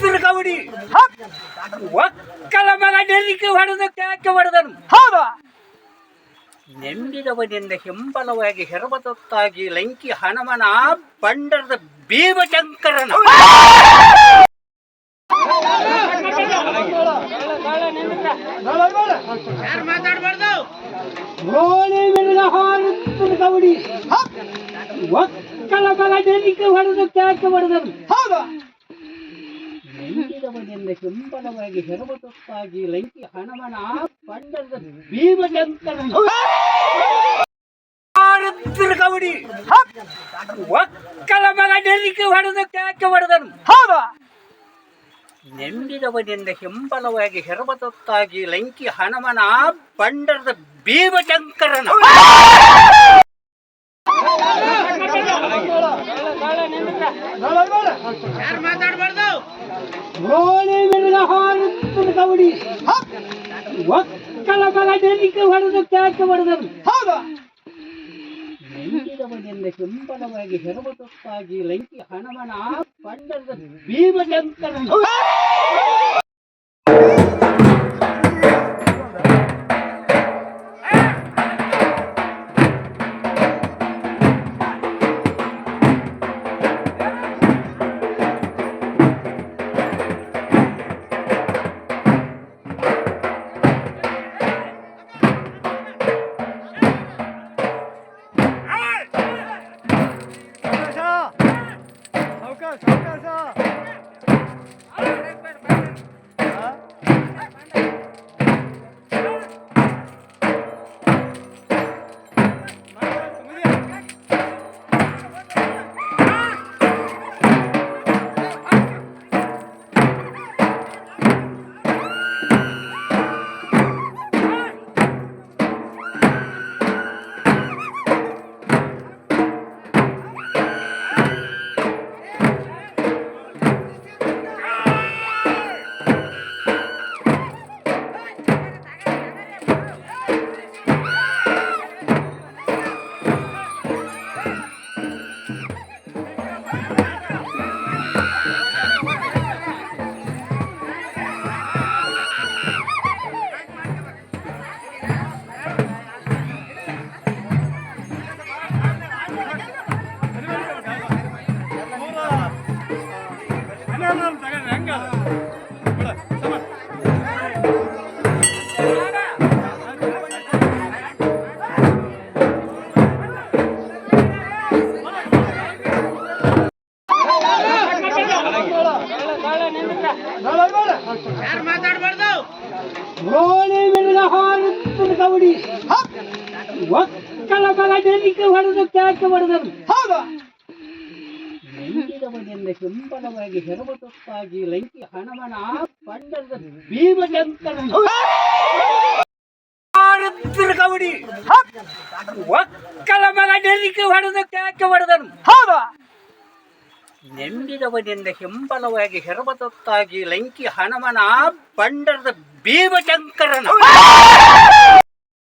ತಿರುಗವಡಿ ಒಕ್ಕಲ ಮಗ ನೆಲ್ಲಿಗೆ ಹೊಡೆದ ಕ್ಯಾಕೆ ಹೊಡೆದನು? ಹೌದಾ. ನೆಂಬಿದವನಿಂದ ಹಿಂಬಲವಾಗಿ ಹೆರಬತೊತ್ತಾಗಿ ಲಂಕಿ ಹನುಮನ ಬಂಡರದ ಭೀಮಶಂಕರನ ಒಕ್ಕಲ ಮಗ ನೆಲ್ಲಿಗೆ ಹೊಡೆದ ಕ್ಯಾಕೆ ಹೊಡೆದನು? ಹಿಂಬಲವಾಗಿ ಹೆರಬತೊತ್ತಾಗಿ ಲಂಕಿ ಹನುಮನ ಬಂಡರದ ಭೀಮಶಂಕರನ ಹಾರು ತಿರುಗವಡಿ ಒಕ್ಕಲ ಮಗ ಹೊಡೆದು ಕ್ಯಾಕೆ ಹೊಡೆದನು? ಹೌದಾ. ನೆಂಬಿದವನಿಂದ ಹಿಂಬಲವಾಗಿ ಹೆರಬತೊತ್ತಾಗಿ ಲಂಕಿ ಹನುಮನ ಪಂಡರದ ಭೀಮಶಂಕರನ ಗೋಳಿ ಮಿರ್ಗ ಹಾರು ತಿರುಗವಡಿ ಒಕ್ಕಲ ಬಲ ನೆಲ್ಲಿಗೆ ಹೊಡೆದು ಕ್ಯಾಕೆ ಹೊಡೆದರು? ಹೌದು. ಹಿಂಬಲವಾಗಿ ಹೆರಬತೊತ್ತಾಗಿ ಲಂಕಿ ಹಣವನ ಪಂಡದ ಭೀಮಶಂಕರನ शंकर शंकर सा Yeah. ಮಿರ್ಗ ಹಾರು ತಿರುಗವಡಿ ಒಕ್ಕಲ ಮಗ ನೆಲ್ಲಿಗೆ ಹೊಡೆದು ಕ್ಯಾಕೆ ಹೊಡೆದರು ಹೌದು ನೆಂಬಿದವನಿಂದ ಕೆಂಬಲವಾಗಿ ಹೆರಬತೊತ್ತಾಗಿ ಲಂಕಿ ಹಣವನ ಭೀಮಶಂಕರನ ಹಾರು ತಿರುಗವಡಿ ಒಕ್ಕಲ ಬಲ ಡೆಲ್ಲಿಗೆ ಹೊಡೆದು ಕ್ಯಾಕೆ ಹೊಡೆದನು? ಹೌದು. ನೆಂಬಿದವನಿಂದ ಹಿಂಬಲವಾಗಿ ಹೆರಬತೊತ್ತಾಗಿ ಲಂಕಿ ಹಣವನ ಬಂಡರದ ಭೀಮಶಂಕರನ.